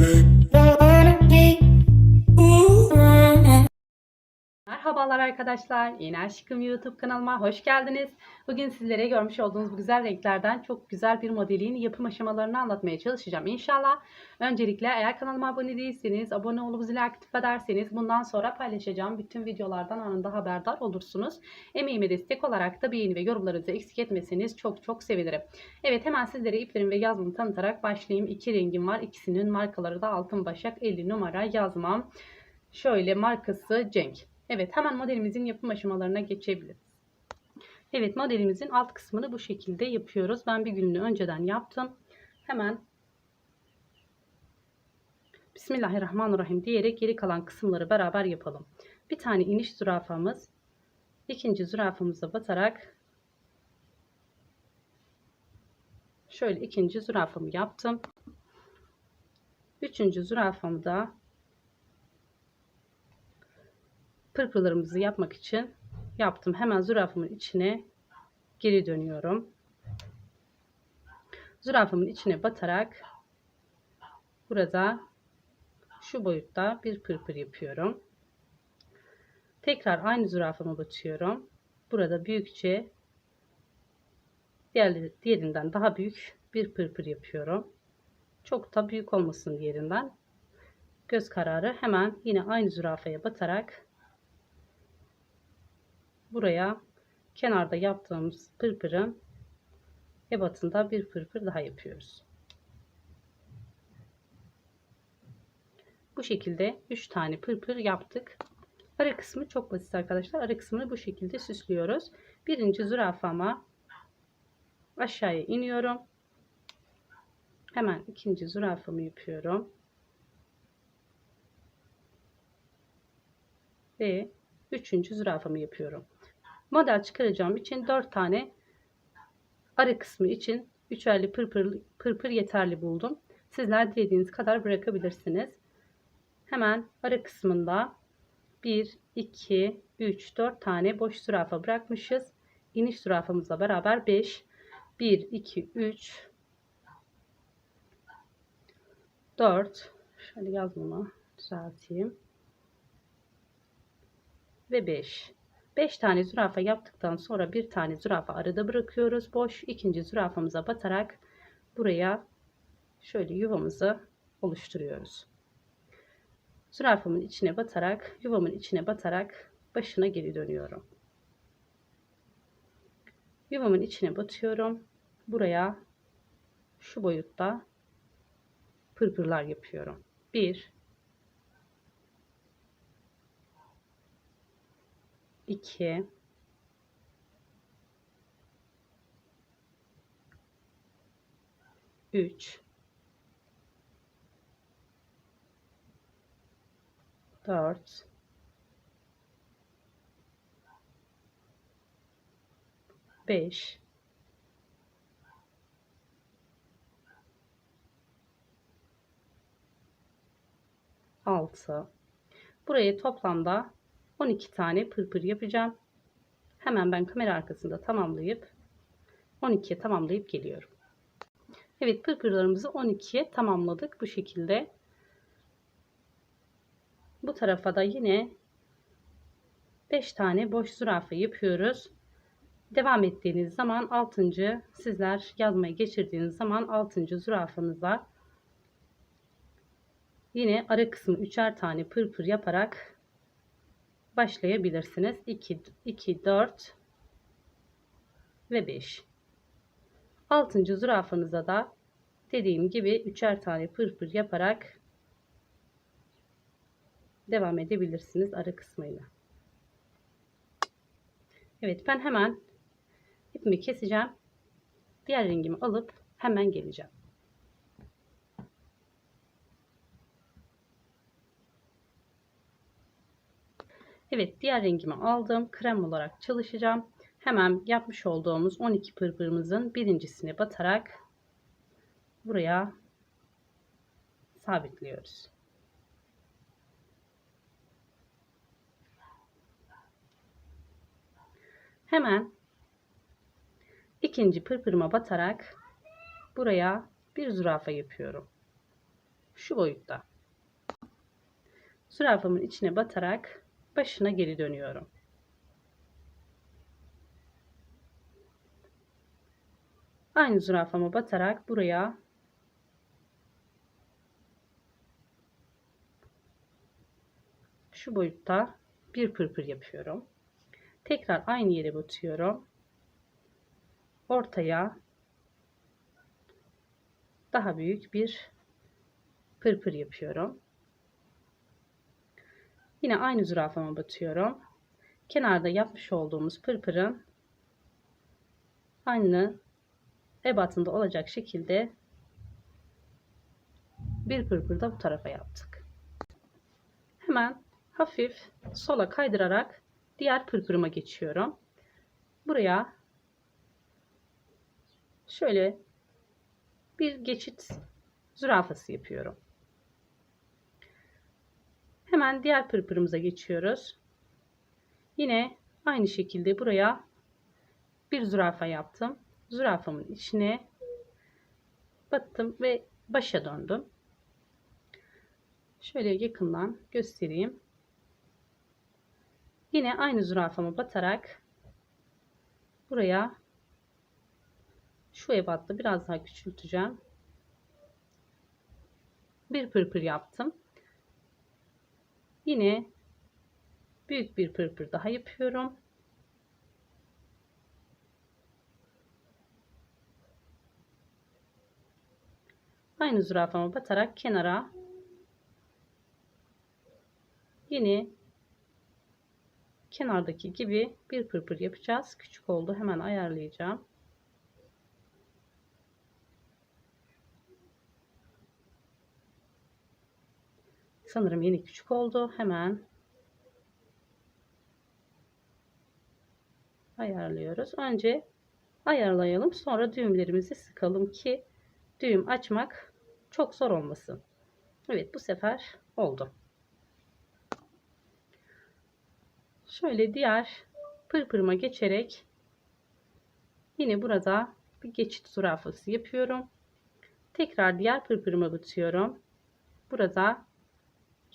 babe. Merhabalar arkadaşlar. Yeni Aşkım YouTube kanalıma hoş geldiniz. Bugün sizlere görmüş olduğunuz bu güzel renklerden çok güzel bir modelin yapım aşamalarını anlatmaya çalışacağım inşallah. Öncelikle eğer kanalıma abone değilseniz abone olup zili aktif ederseniz bundan sonra paylaşacağım bütün videolardan anında haberdar olursunuz. Emeğime destek olarak da beğeni ve yorumlarınızı eksik etmeseniz çok çok sevinirim. Evet hemen sizlere iplerim ve yazmamı tanıtarak başlayayım. İki rengim var. İkisinin markaları da Altın Başak 50 numara yazmam. Şöyle markası Cenk. Evet hemen modelimizin yapım aşamalarına geçebiliriz. Evet modelimizin alt kısmını bu şekilde yapıyoruz. Ben bir gününü önceden yaptım. Hemen Bismillahirrahmanirrahim diyerek geri kalan kısımları beraber yapalım. Bir tane iniş zürafamız. ikinci zürafamıza batarak şöyle ikinci zürafamı yaptım. Üçüncü zürafamı da pırpırlarımızı yapmak için yaptım. Hemen zürafamın içine geri dönüyorum. Zürafamın içine batarak burada şu boyutta bir pırpır yapıyorum. Tekrar aynı zürafama batıyorum. Burada büyükçe diğer, diğerinden daha büyük bir pırpır yapıyorum. Çok da büyük olmasın diğerinden. Göz kararı hemen yine aynı zürafaya batarak buraya kenarda yaptığımız pırpırın ebatında bir pırpır daha yapıyoruz. Bu şekilde 3 tane pırpır yaptık. Ara kısmı çok basit arkadaşlar. Ara kısmını bu şekilde süslüyoruz. Birinci zürafama aşağıya iniyorum. Hemen ikinci zürafamı yapıyorum. Ve üçüncü zürafamı yapıyorum. Model çıkaracağım için 4 tane arı kısmı için üçerli pırpır, pırpır yeterli buldum. Sizler dilediğiniz kadar bırakabilirsiniz. Hemen arı kısmında 1, 2, 3, 4 tane boş zürafa bırakmışız. İniş zürafamızla beraber 5, 1, 2, 3, 4, şöyle yazmamı düzelteyim. Ve 5. 5 tane zürafa yaptıktan sonra bir tane zürafa arada bırakıyoruz. Boş ikinci zürafamıza batarak buraya şöyle yuvamızı oluşturuyoruz. Zürafamın içine batarak yuvamın içine batarak başına geri dönüyorum. Yuvamın içine batıyorum. Buraya şu boyutta pırpırlar yapıyorum. 1 2 3 4 5 6 Buraya toplamda 12 tane pırpır yapacağım. Hemen ben kamera arkasında tamamlayıp 12'ye tamamlayıp geliyorum. Evet pırpırlarımızı 12'ye tamamladık bu şekilde. Bu tarafa da yine 5 tane boş zürafa yapıyoruz. Devam ettiğiniz zaman 6. sizler yazmayı geçirdiğiniz zaman 6. zürafanıza yine ara kısmı 3'er tane pırpır yaparak başlayabilirsiniz. 2, 2, 4 ve 5. 6. zürafanıza da dediğim gibi üçer tane pırpır yaparak devam edebilirsiniz ara kısmıyla. Evet ben hemen ipimi keseceğim. Diğer rengimi alıp hemen geleceğim. Evet diğer rengimi aldım. Krem olarak çalışacağım. Hemen yapmış olduğumuz 12 pırpırımızın birincisine batarak buraya sabitliyoruz. Hemen ikinci pırpırıma batarak buraya bir zürafa yapıyorum. Şu boyutta. Zürafamın içine batarak başına geri dönüyorum. Aynı zürafama batarak buraya şu boyutta bir pırpır yapıyorum. Tekrar aynı yere batıyorum. Ortaya daha büyük bir pırpır yapıyorum. Yine aynı zürafama batıyorum. Kenarda yapmış olduğumuz pırpırın aynı ebatında olacak şekilde bir pırpır da bu tarafa yaptık. Hemen hafif sola kaydırarak diğer pırpırıma geçiyorum. Buraya şöyle bir geçit zürafası yapıyorum. Hemen diğer pırpırımıza geçiyoruz. Yine aynı şekilde buraya bir zürafa yaptım. Zürafamın içine battım ve başa döndüm. Şöyle yakından göstereyim. Yine aynı zürafama batarak buraya şu ebatta biraz daha küçülteceğim. Bir pırpır yaptım. Yine büyük bir pırpır daha yapıyorum. Aynı zürafama batarak kenara yine kenardaki gibi bir pırpır yapacağız. Küçük oldu. Hemen ayarlayacağım. Sanırım yeni küçük oldu. Hemen ayarlıyoruz. Önce ayarlayalım. Sonra düğümlerimizi sıkalım ki düğüm açmak çok zor olmasın. Evet bu sefer oldu. Şöyle diğer pırpırıma geçerek yine burada bir geçit zürafası yapıyorum. Tekrar diğer pırpırıma batıyorum. Burada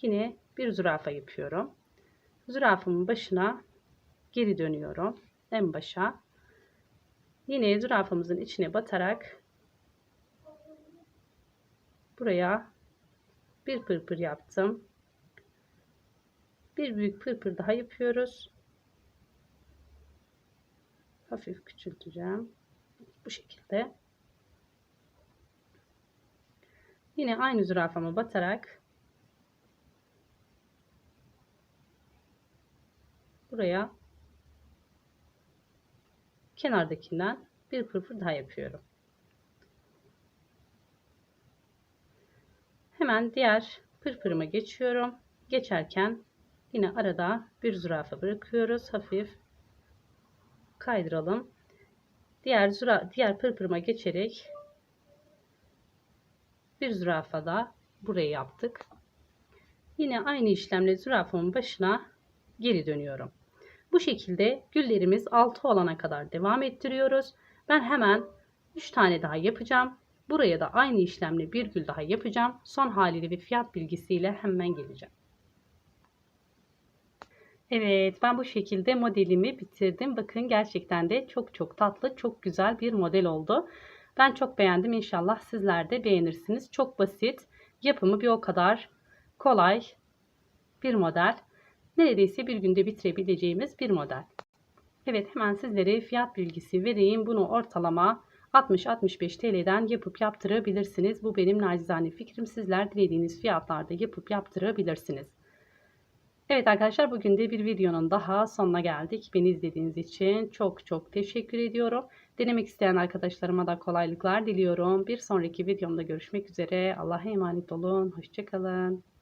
yine bir zürafa yapıyorum. Zürafamın başına geri dönüyorum. En başa. Yine zürafamızın içine batarak buraya bir pırpır yaptım. Bir büyük pırpır daha yapıyoruz. Hafif küçülteceğim. Bu şekilde. Yine aynı zürafama batarak buraya kenardakinden bir pırpır daha yapıyorum. Hemen diğer pırpırıma geçiyorum. Geçerken yine arada bir zürafa bırakıyoruz. Hafif kaydıralım. Diğer züra diğer pırpırıma geçerek bir zürafa da buraya yaptık. Yine aynı işlemle zürafamın başına geri dönüyorum. Bu şekilde güllerimiz 6 olana kadar devam ettiriyoruz. Ben hemen 3 tane daha yapacağım. Buraya da aynı işlemle bir gül daha yapacağım. Son haliyle bir fiyat bilgisiyle hemen geleceğim. Evet ben bu şekilde modelimi bitirdim. Bakın gerçekten de çok çok tatlı çok güzel bir model oldu. Ben çok beğendim. İnşallah sizler de beğenirsiniz. Çok basit. Yapımı bir o kadar kolay bir model. Neredeyse bir günde bitirebileceğimiz bir model. Evet hemen sizlere fiyat bilgisi vereyim. Bunu ortalama 60-65 TL'den yapıp yaptırabilirsiniz. Bu benim nacizane fikrim. Sizler dilediğiniz fiyatlarda yapıp yaptırabilirsiniz. Evet arkadaşlar bugün de bir videonun daha sonuna geldik. Beni izlediğiniz için çok çok teşekkür ediyorum. Denemek isteyen arkadaşlarıma da kolaylıklar diliyorum. Bir sonraki videomda görüşmek üzere. Allah'a emanet olun. Hoşçakalın.